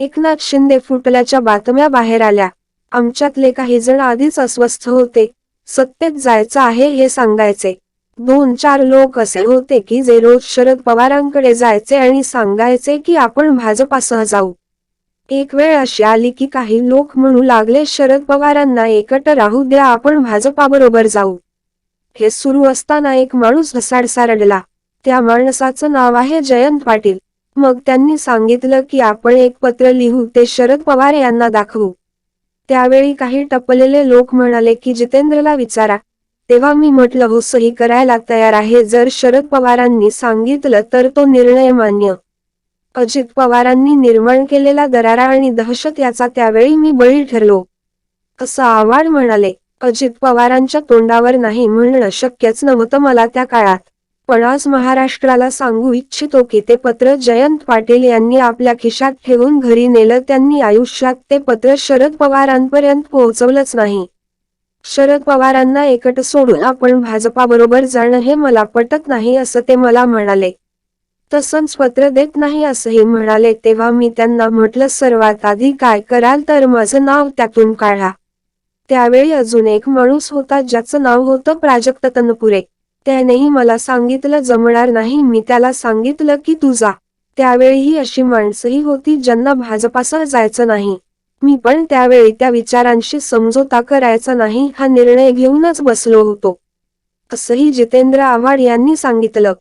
एकनाथ शिंदे फुटल्याच्या बातम्या बाहेर आल्या. आमच्यातले काही जण आधीच अस्वस्थ होते. सत्तेत जायचं आहे हे सांगायचे. दोन चार लोक असे होते की जे रोज शरद पवारांकडे जायचे आणि सांगायचे की आपण भाजपासह जाऊ. एक वेळ अशी आली की काही लोक म्हणू लागले शरद पवारांना एकट राहू द्या आपण भाजपाबरोबर जाऊ. हे सुरू असताना एक माणूस घसाडसारडला. त्या माणसाचं नाव आहे जयंत पाटील. मग त्यांनी सांगितलं की आपण एक पत्र लिहू ते शरद पवार यांना दाखवू. त्यावेळी काही टपलेले लोक म्हणाले की जितेंद्रला विचारा. तेव्हा मी म्हटलं हो सही करायला तयार आहे. जर शरद पवारांनी सांगितलं तर तो निर्णय मान्य. अजित पवारांनी निर्माण केलेला दरारा आणि दहशत याचा त्यावेळी मी बळी ठरलो. असं आव्हाड म्हणाले. अजित पवारांच्या तोंडावर नाही म्हणणं शक्यच नव्हतं मला त्या काळात. पण आज महाराष्ट्राला सांगू इच्छितो की ते पत्र जयंत पाटील यांनी आपल्या खिशात ठेवून घरी नेलं. त्यांनी आयुष्यात ते पत्र शरद पवारांपर्यंत पोहोचवलंच नाही. शरद पवारांना एकट सोडून आपण भाजपाबरोबर जाणं हे मला पटत नाही असं ते मला म्हणाले. तसंच पत्र देत नाही असंही म्हणाले. तेव्हा मी त्यांना म्हटलं सर्वात आधी काय कराल तर माझं नाव त्यातून काढा. त्यावेळी अजून एक माणूस होता ज्याचं नाव होतं प्राजक्त तनपुरे. त्यानेही मला सांगितलं जमणार नाही. मी त्याला सांगितलं की तू जा. त्यावेळीही अशी माणसंही होती ज्यांना भाजपासह जायचं नाही. मी पण त्यावेळी त्या विचारांशी समझोता करायचा नाही हा निर्णय घेऊनच बसलो होतो. असंही जितेंद्र आव्हाड यांनी सांगितलं.